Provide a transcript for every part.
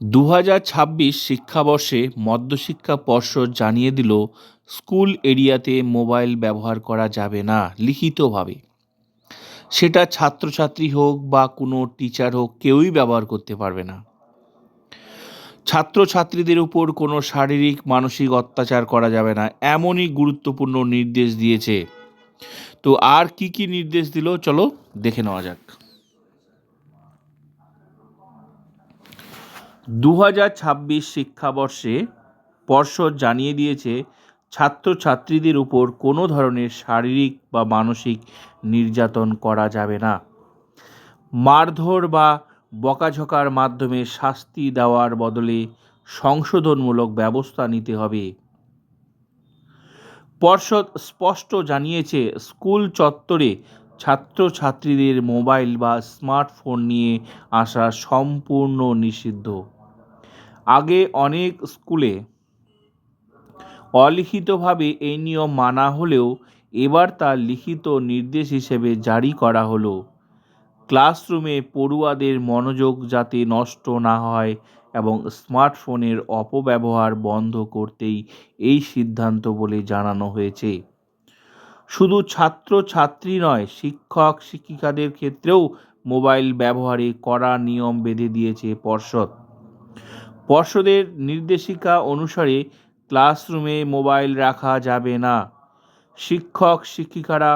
দু হাজার ছাব্বিশ শিক্ষাবর্ষে মধ্যশিক্ষা পর্ষদ জানিয়ে দিল, স্কুল এরিয়াতে মোবাইল ব্যবহার করা যাবে না, লিখিতভাবে। সেটা ছাত্রছাত্রী হোক বা কোনো টিচার হোক, কেউই ব্যবহার করতে পারবে না। ছাত্রছাত্রীদের উপর কোনো শারীরিক, মানসিক অত্যাচার করা যাবে না, এমনই গুরুত্বপূর্ণ নির্দেশ দিয়েছে। তো আর কি কি নির্দেশ দিল? চলো দেখে নেওয়া যাক। দু হাজার ছাব্বিশ শিক্ষাবর্ষে পর্ষদ জানিয়ে দিয়েছে, ছাত্রছাত্রীদের উপর কোনো ধরনের শারীরিক বা মানসিক নির্যাতন করা যাবে না। মারধর বা বকাঝকার মাধ্যমে শাস্তি দেওয়ার বদলে সংশোধনমূলক ব্যবস্থা নিতে হবে। পর্ষদ স্পষ্ট জানিয়েছে, স্কুল চত্বরে ছাত্রছাত্রীদের মোবাইল বা স্মার্টফোন নিয়ে আসা সম্পূর্ণ নিষিদ্ধ। আগে অনেক স্কুলে অলিখিতভাবে এই নিয়ম মানা হলেও এবার তা লিখিত নির্দেশ হিসেবে জারি করা হলো। ক্লাসরুমে পড়ুয়াদের মনোযোগ যাতে নষ্ট না হয় এবং স্মার্টফোনের অপব্যবহার বন্ধ করতেই এই সিদ্ধান্ত বলে জানানো হয়েছে। শুধু ছাত্র ছাত্রী নয়, শিক্ষক শিক্ষিকাদের ক্ষেত্রেও মোবাইল ব্যবহারে কড়া নিয়ম বেঁধে দিয়েছে পর্ষদ। পর্ষদের নির্দেশিকা অনুসারে ক্লাসরুমে মোবাইল রাখা যাবে না। শিক্ষক, শিক্ষিকারা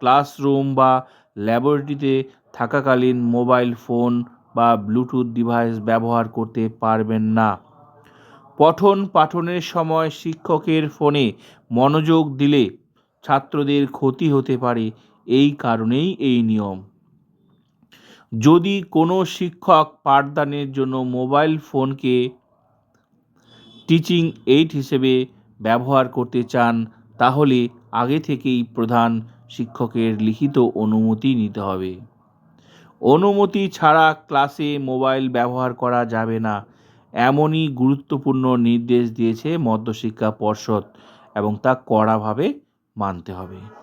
ক্লাসরুম বা ল্যাবরেটরিতে থাকাকালীন মোবাইল ফোন বা ব্লুটুথ ডিভাইস ব্যবহার করতে পারবেন না। পঠন পাঠনের সময় শিক্ষকের ফোনে মনোযোগ দিলে ছাত্রদের ক্ষতি হতে পারে। এই কারণেই এই নিয়ম। যদি কোনো শিক্ষক পাঠদানের জন্য মোবাইল ফোনকে টিচিং এইড হিসেবে ব্যবহার করতে চান, তাহলে আগে থেকেই প্রধান শিক্ষকের লিখিত অনুমতি নিতে হবে। অনুমতি ছাড়া ক্লাসে মোবাইল ব্যবহার করা যাবে না, এমনই গুরুত্বপূর্ণ নির্দেশ দিয়েছে মধ্যশিক্ষা পর্ষদ এবং তা কড়াভাবে মানতে হবে।